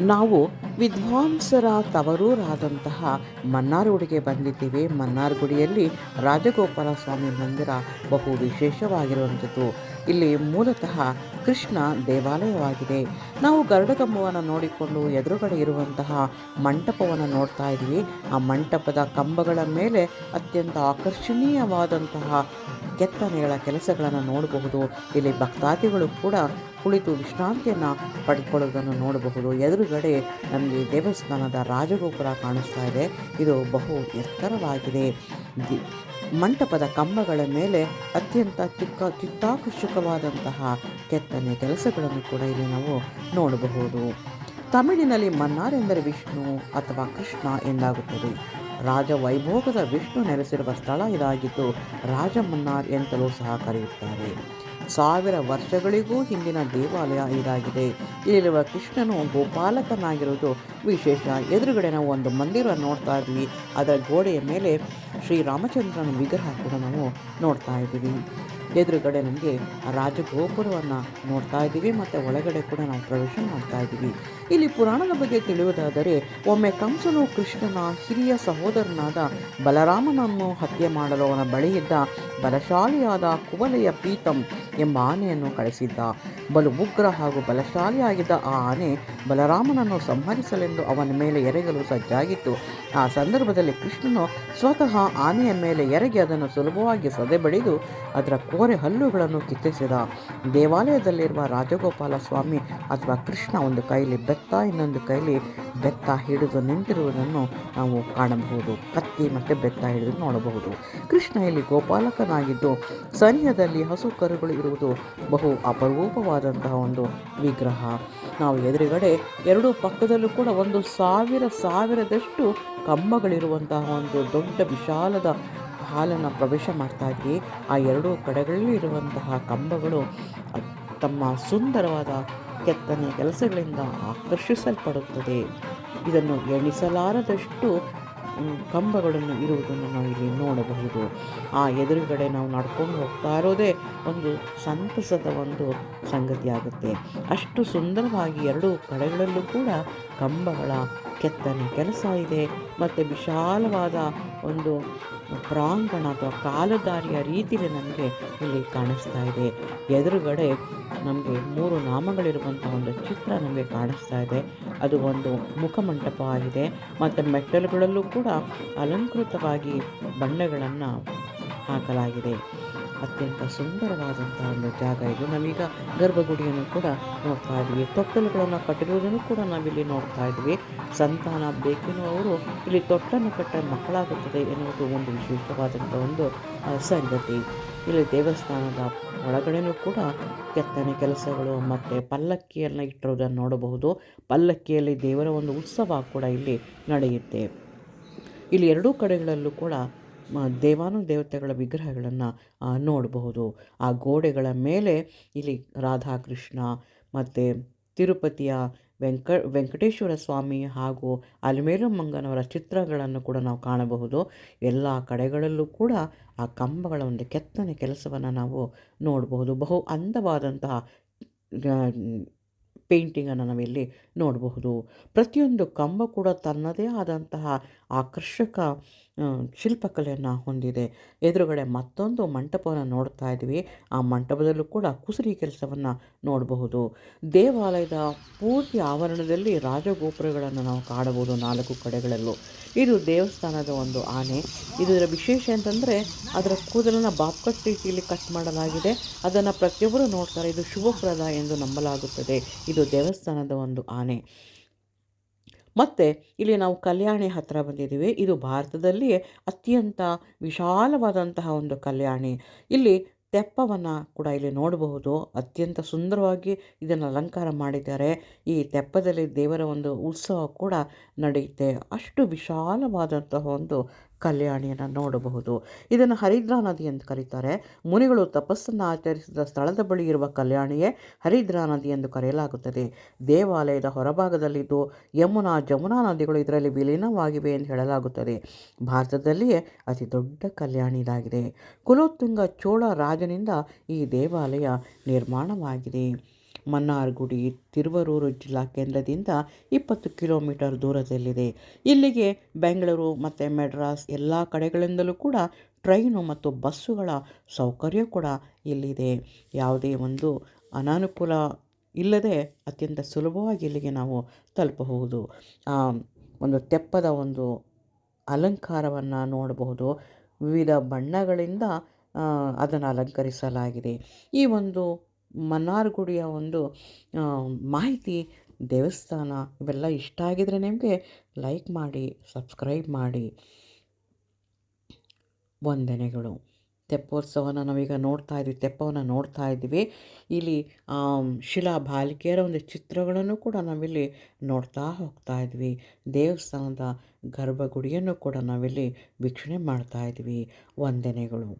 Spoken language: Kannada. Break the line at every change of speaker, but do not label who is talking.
ನಾವು ವಿದ್ವಾಂಸರ ತವರೂರಾದಂತಹ ಮನ್ನಾರ್ಗುಡಿಗೆ ಬಂದಿದ್ದೀವಿ. ಮನ್ನಾರ್ಗುಡಿಯಲ್ಲಿ ರಾಜಗೋಪಾಲ ಸ್ವಾಮಿ ಮಂದಿರ ಬಹು ವಿಶೇಷವಾಗಿರುವಂಥದ್ದು. ಇಲ್ಲಿ ಮೂಲತಃ ಕೃಷ್ಣ ದೇವಾಲಯವಾಗಿದೆ. ನಾವು ಗರುಡಗಂಬವನ್ನು ನೋಡಿಕೊಂಡು ಎದುರುಗಡೆ ಇರುವಂತಹ ಮಂಟಪವನ್ನು ನೋಡ್ತಾ ಇದ್ದೀವಿ. ಆ ಮಂಟಪದ ಕಂಬಗಳ ಮೇಲೆ ಅತ್ಯಂತ ಆಕರ್ಷಣೀಯವಾದಂತಹ ಕೆತ್ತನೆಗಳ ಕೆಲಸಗಳನ್ನು ನೋಡಬಹುದು. ಇಲ್ಲಿ ಭಕ್ತಾದಿಗಳು ಕೂಡ ಕುಳಿತು ವಿಶ್ರಾಂತಿಯನ್ನು ಪಡೆದುಕೊಳ್ಳುವುದನ್ನು ನೋಡಬಹುದು. ಎದುರುಗಡೆ ನಮಗೆ ದೇವಸ್ಥಾನದ ರಾಜಗೋಪುರ ಕಾಣಿಸ್ತಾ ಇದೆ. ಇದು ಬಹು ಎತ್ತರವಾಗಿದೆ. ಮಂಟಪದ ಕಂಬಗಳ ಮೇಲೆ ಅತ್ಯಂತ ಚಿಕ್ಕ ಚಿತ್ತಾಕರ್ಷಕವಾದಂತಹ ಕೆತ್ತನೆ ಕೆಲಸಗಳನ್ನು ಕೂಡ ಇಲ್ಲಿ ನಾವು ನೋಡಬಹುದು. ತಮಿಳಿನಲ್ಲಿ ಮನ್ನಾರ್ ಎಂದರೆ ವಿಷ್ಣು ಅಥವಾ ಕೃಷ್ಣ ಎಂದಾಗುತ್ತದೆ. ರಾಜ ವೈಭೋಗದ ವಿಷ್ಣು ನೆಲೆಸಿರುವ ಸ್ಥಳ ಇದಾಗಿದ್ದು ರಾಜಮನ್ನಾರ್ ಎಂತಲೂ ಸಹ ಕರೆಯುತ್ತಾರೆ. ಸಾವಿರ ವರ್ಷಗಳಿಗೂ ಹಿಂದಿನ ದೇವಾಲಯ ಇದಾಗಿದೆ. ಇಲ್ಲಿರುವ ಕೃಷ್ಣನು ಗೋಪಾಲಕನಾಗಿರುವುದು ವಿಶೇಷ. ಎದುರುಗಡೆ ನಾವು ಒಂದು ಮಂದಿರ ನೋಡ್ತಾ ಇದ್ವಿ. ಅದರ ಗೋಡೆಯ ಮೇಲೆ ಶ್ರೀರಾಮಚಂದ್ರನ ವಿಗ್ರಹ ಕೂಡ ನಾವು ನೋಡ್ತಾ ಇದ್ದೀವಿ. ಎದುರುಗಡೆ ನಮಗೆ ರಾಜಗೋಪುರವನ್ನು ನೋಡ್ತಾ ಇದ್ದೀವಿ, ಮತ್ತು ಒಳಗಡೆ ಕೂಡ ನಾವು ಪ್ರವೇಶ ಮಾಡ್ತಾ ಇದ್ದೀವಿ. ಇಲ್ಲಿ ಪುರಾಣದ ಬಗ್ಗೆ ತಿಳಿಯುವುದಾದರೆ, ಒಮ್ಮೆ ಕಂಸನು ಕೃಷ್ಣನ ಹಿರಿಯ ಸಹೋದರನಾದ ಬಲರಾಮನನ್ನು ಹತ್ಯೆ ಮಾಡಲು ಅವನ ಬಳಿಯಿದ್ದ ಬಲಶಾಲಿಯಾದ ಕುವಲೆಯ ಪೀತಂ ಎಂಬ ಆನೆಯನ್ನು ಕಳಿಸಿದ್ದ. ಬಲು ಉಗ್ರ ಹಾಗೂ ಬಲಶಾಲಿಯಾಗಿದ್ದ ಆ ಆನೆ ಬಲರಾಮನನ್ನು ಸಂಹರಿಸಲೆಂದು ಅವನ ಮೇಲೆ ಎರಗಲು ಸಜ್ಜಾಗಿತ್ತು. ಆ ಸಂದರ್ಭದಲ್ಲಿ ಕೃಷ್ಣನು ಸ್ವತಃ ಆನೆಯ ಮೇಲೆ ಎರಗಿ ಅದನ್ನು ಸುಲಭವಾಗಿ ಸದೆಬಡಿದು ಅದರ ಕೋರೆ ಹಲ್ಲುಗಳನ್ನು ಕಿತ್ತಿಸಿದ. ದೇವಾಲಯದಲ್ಲಿರುವ ರಾಜಗೋಪಾಲ ಸ್ವಾಮಿ ಅಥವಾ ಕೃಷ್ಣ ಒಂದು ಕೈಲಿ ಬೆತ್ತ, ಇನ್ನೊಂದು ಕೈಲಿ ಬೆತ್ತ ಹಿಡಿದು ನಿಂತಿರುವುದನ್ನು ನಾವು ಕಾಣಬಹುದು. ಕತ್ತಿ ಮತ್ತು ಬೆತ್ತ ಹಿಡಿದು ನೋಡಬಹುದು. ಕೃಷ್ಣ ಇಲ್ಲಿ ಗೋಪಾಲಕನಾಗಿದ್ದು, ಸನಿಹದಲ್ಲಿ ಹಸು ಕರುಗಳು ಇರುವುದು ಬಹು ಅಪರೂಪವಾದಂತಹ ಒಂದು ವಿಗ್ರಹ. ನಾವು ಎದುರುಗಡೆ ಎರಡೂ ಪಕ್ಕದಲ್ಲೂ ಕೂಡ ಒಂದು ಸಾವಿರ ಸಾವಿರದಷ್ಟು ಕಂಬಗಳಿರುವಂತಹ ಒಂದು ದೊಡ್ಡ ವಿಶಾಲದ ಹಾಲನ್ನು ಪ್ರವೇಶ ಮಾಡ್ತಾ ಇದ್ವಿ ಆ ಎರಡೂ ಕಡೆಗಳಲ್ಲಿ ಇರುವಂತಹ ಕಂಬಗಳು ತಮ್ಮ ಸುಂದರವಾದ ಕೆತ್ತನೆ ಕೆಲಸಗಳಿಂದ ಆಕರ್ಷಿಸಲ್ಪಡುತ್ತದೆ. ಇದನ್ನು ಎಣಿಸಲಾರದಷ್ಟು ಕಂಬಗಳನ್ನು ಇರುವುದನ್ನು ನಾವು ಇಲ್ಲಿ ನೋಡಬಹುದು. ಆ ಎದುರುಗಡೆ ನಾವು ನಡ್ಕೊಂಡು ಹೋಗ್ತಾ ಇರೋದೇ ಒಂದು ಸಂತಸದ ಒಂದು ಸಂಗತಿಯಾಗುತ್ತೆ. ಅಷ್ಟು ಸುಂದರವಾಗಿ ಎರಡೂ ಕಡೆಗಳಲ್ಲೂ ಕೂಡ ಕಂಬಗಳ ಕೆತ್ತನೆ ಕೆಲಸ ಇದೆ. ಮತ್ತು ವಿಶಾಲವಾದ ಒಂದು ಪ್ರಾಂಗಣ ಅಥವಾ ಕಾಲುದಾರಿಯ ರೀತಿಯಲ್ಲಿ ನಮಗೆ ಇಲ್ಲಿ ಕಾಣಿಸ್ತಾ ಇದೆ. ಎದುರುಗಡೆ ನಮಗೆ ಮೂರು ನಾಮಗಳಿರುವಂಥ ಒಂದು ಚಿತ್ರ ನಮಗೆ ಕಾಣಿಸ್ತಾ ಇದೆ. ಅದು ಒಂದು ಮುಖಮಂಟಪ ಆಗಿದೆ. ಮತ್ತು ಮೆಟ್ಟಲುಗಳಲ್ಲೂ ಕೂಡ ಅಲಂಕೃತವಾಗಿ ಬಣ್ಣಗಳನ್ನು ಹಾಕಲಾಗಿದೆ. ಅತ್ಯಂತ ಸುಂದರವಾದಂತಹ ಒಂದು ಜಾಗ ಇದು. ನಾವೀಗ ಗರ್ಭಗುಡಿಯನ್ನು ಕೂಡ ನೋಡ್ತಾ ಇದ್ವಿ. ತೊಟ್ಟಲುಗಳನ್ನು ಕಟ್ಟಿರುವುದನ್ನು ಕೂಡ ನಾವಿಲ್ಲಿ ನೋಡ್ತಾ ಇದ್ವಿ. ಸಂತಾನ ಬೇಕೆನ್ನುವವರು ಇಲ್ಲಿ ತೊಟ್ಟನ್ನು ಕಟ್ಟ ಮಕ್ಕಳಾಗುತ್ತದೆ ಎನ್ನುವುದು ಒಂದು ವಿಶೇಷವಾದಂಥ ಒಂದು ಸಂಗತಿ. ಇಲ್ಲಿ ದೇವಸ್ಥಾನದ ಒಳಗಡೆನೂ ಕೂಡ ಕೆತ್ತನೆ ಕೆಲಸಗಳು ಮತ್ತು ಪಲ್ಲಕ್ಕಿಯನ್ನು ಇಟ್ಟಿರುವುದನ್ನು ನೋಡಬಹುದು. ಪಲ್ಲಕ್ಕಿಯಲ್ಲಿ ದೇವರ ಒಂದು ಉತ್ಸವ ಕೂಡ ಇಲ್ಲಿ ನಡೆಯುತ್ತೆ. ಇಲ್ಲಿ ಎರಡೂ ಕಡೆಗಳಲ್ಲೂ ಕೂಡ ದೇವಾನು ದೇವತೆಗಳ ವಿಗ್ರಹಗಳನ್ನು ನೋಡಬಹುದು. ಆ ಗೋಡೆಗಳ ಮೇಲೆ ಇಲ್ಲಿ ರಾಧಾಕೃಷ್ಣ ಮತ್ತು ತಿರುಪತಿಯ ವೆಂಕ, ವೆಂಕಟೇಶ್ವರ ಸ್ವಾಮಿ ಹಾಗೂ ಅಲ್ಮೇಲು ಮಂಗನವರ ಚಿತ್ರಗಳನ್ನು ಕೂಡ ನಾವು ಕಾಣಬಹುದು. ಎಲ್ಲ ಕಡೆಗಳಲ್ಲೂ ಕೂಡ ಆ ಕಂಬಗಳ ಒಂದು ಕೆತ್ತನೆ ಕೆಲಸವನ್ನು ನಾವು ನೋಡಬಹುದು. ಬಹು ಅಂದವಾದಂತಹ ಪೇಂಟಿಂಗನ್ನು ನಾವಿಲ್ಲಿ ನೋಡಬಹುದು. ಪ್ರತಿಯೊಂದು ಕಂಬ ಕೂಡ ತನ್ನದೇ ಆದಂತಹ ಆಕರ್ಷಕ ಶಿಲ್ಪಕಲೆಯನ್ನು ಹೊಂದಿದೆ. ಎದುರುಗಡೆ ಮತ್ತೊಂದು ಮಂಟಪವನ್ನು ನೋಡ್ತಾ ಇದ್ವಿ. ಆ ಮಂಟಪದಲ್ಲೂ ಕೂಡ ಕುಸುರಿ ಕೆಲಸವನ್ನು ನೋಡಬಹುದು. ದೇವಾಲಯದ ಪೂರ್ತಿ ಆವರಣದಲ್ಲಿ ರಾಜಗೋಪುರಗಳನ್ನು ನಾವು ಕಾಣಬಹುದು ನಾಲ್ಕು ಕಡೆಗಳಲ್ಲೂ. ಇದು ದೇವಸ್ಥಾನದ ಒಂದು ಆನೆ. ಇದರ ವಿಶೇಷ ಅಂತಂದರೆ ಅದರ ಕೂದಲನ್ನು ಬಾಪ್ಕಟ್ ರೀತಿಯಲ್ಲಿ ಕಟ್ ಮಾಡಲಾಗಿದೆ. ಅದನ್ನು ಪ್ರತಿಯೊಬ್ಬರು ನೋಡ್ತಾರೆ. ಇದು ಶುಭಪ್ರದ ಎಂದು ನಂಬಲಾಗುತ್ತದೆ. ಇದು ದೇವಸ್ಥಾನದ ಒಂದು ಆನೆ. ಮತ್ತು ಇಲ್ಲಿ ನಾವು ಕಲ್ಯಾಣಿ ಹತ್ತಿರ ಬಂದಿದ್ದೀವಿ. ಇದು ಭಾರತದಲ್ಲಿಯೇ ಅತ್ಯಂತ ವಿಶಾಲವಾದಂತಹ ಒಂದು ಕಲ್ಯಾಣಿ. ಇಲ್ಲಿ ತೆಪ್ಪವನ್ನು ಕೂಡ ಇಲ್ಲಿ ನೋಡಬಹುದು. ಅತ್ಯಂತ ಸುಂದರವಾಗಿ ಇದನ್ನು ಅಲಂಕಾರ ಮಾಡಿದ್ದಾರೆ. ಈ ತೆಪ್ಪದಲ್ಲಿ ದೇವರ ಒಂದು ಉತ್ಸವ ಕೂಡ ನಡೆಯುತ್ತೆ. ಅಷ್ಟು ವಿಶಾಲವಾದಂತಹ ಒಂದು ಕಲ್ಯಾಣಿಯನ್ನು ನೋಡಬಹುದು. ಇದನ್ನು ಹರಿದ್ರಾ ನದಿ ಎಂದು ಕರೀತಾರೆ. ಮುನಿಗಳು ತಪಸ್ಸನ್ನು ಆಚರಿಸಿದ ಸ್ಥಳದ ಬಳಿ ಇರುವ ಕಲ್ಯಾಣಿಯೇ ಹರಿದ್ರಾ ನದಿ ಎಂದು ಕರೆಯಲಾಗುತ್ತದೆ. ದೇವಾಲಯದ ಹೊರಭಾಗದಲ್ಲಿದ್ದು ಯಮುನಾ ಜಮುನಾ ನದಿಗಳು ಇದರಲ್ಲಿ ವಿಲೀನವಾಗಿವೆ ಎಂದು ಹೇಳಲಾಗುತ್ತದೆ. ಭಾರತದಲ್ಲಿಯೇ ಅತಿ ದೊಡ್ಡ ಕಲ್ಯಾಣಿ ಇದಾಗಿದೆ. ಕುಲೋತ್ತುಂಗ ಚೋಳ ರಾಜನಿಂದ ಈ ದೇವಾಲಯ ನಿರ್ಮಾಣವಾಗಿದೆ. ಮನ್ನಾರ್ಗುಡಿ, ತಿರುವರೂರು ಜಿಲ್ಲಾ ಕೇಂದ್ರದಿಂದ ಇಪ್ಪತ್ತು ಕಿಲೋಮೀಟರ್ ದೂರದಲ್ಲಿದೆ. ಇಲ್ಲಿಗೆ ಬೆಂಗಳೂರು ಮತ್ತು ಮೆಡ್ರಾಸ್ ಎಲ್ಲ ಕಡೆಗಳಿಂದಲೂ ಕೂಡ ಟ್ರೈನು ಮತ್ತು ಬಸ್ಸುಗಳ ಸೌಕರ್ಯ ಕೂಡ ಇಲ್ಲಿದೆ. ಯಾವುದೇ ಒಂದು ಅನಾನುಕೂಲ ಇಲ್ಲದೆ ಅತ್ಯಂತ ಸುಲಭವಾಗಿ ಇಲ್ಲಿಗೆ ನಾವು ತಲುಪಬಹುದು. ಒಂದು ತೆಪ್ಪದ ಒಂದು ಅಲಂಕಾರವನ್ನು ನೋಡಬಹುದು. ವಿವಿಧ ಬಣ್ಣಗಳಿಂದ ಅದನ್ನು ಅಲಂಕರಿಸಲಾಗಿದೆ. ಈ ಒಂದು ಮನ್ನಾರ್ಗುಡಿಯ ಒಂದು ಮಾಹಿತಿ ದೇವಸ್ಥಾನ ಇವೆಲ್ಲ ಇಷ್ಟ ಆಗಿದರೆ ನಿಮಗೆ ಲೈಕ್ ಮಾಡಿ ಸಬ್ಸ್ಕ್ರೈಬ್ ಮಾಡಿ. ವಂದನೆಗಳು. ತೆಪ್ಪೋತ್ಸವನ ನಾವೀಗ ನೋಡ್ತಾ ಇದ್ವಿ, ತೆಪ್ಪವನ್ನು ನೋಡ್ತಾ ಇದ್ವಿ. ಇಲ್ಲಿ ಶಿಲಾ ಬಾಲಿಕೆಯರ ಒಂದು ಚಿತ್ರಗಳನ್ನು ಕೂಡ ನಾವಿಲ್ಲಿ ನೋಡ್ತಾ ಹೋಗ್ತಾ ಇದ್ವಿ. ದೇವಸ್ಥಾನದ ಗರ್ಭಗುಡಿಯನ್ನು ಕೂಡ ನಾವಿಲ್ಲಿ ವೀಕ್ಷಣೆ ಮಾಡ್ತಾ ಇದ್ವಿ. ವಂದನೆಗಳು.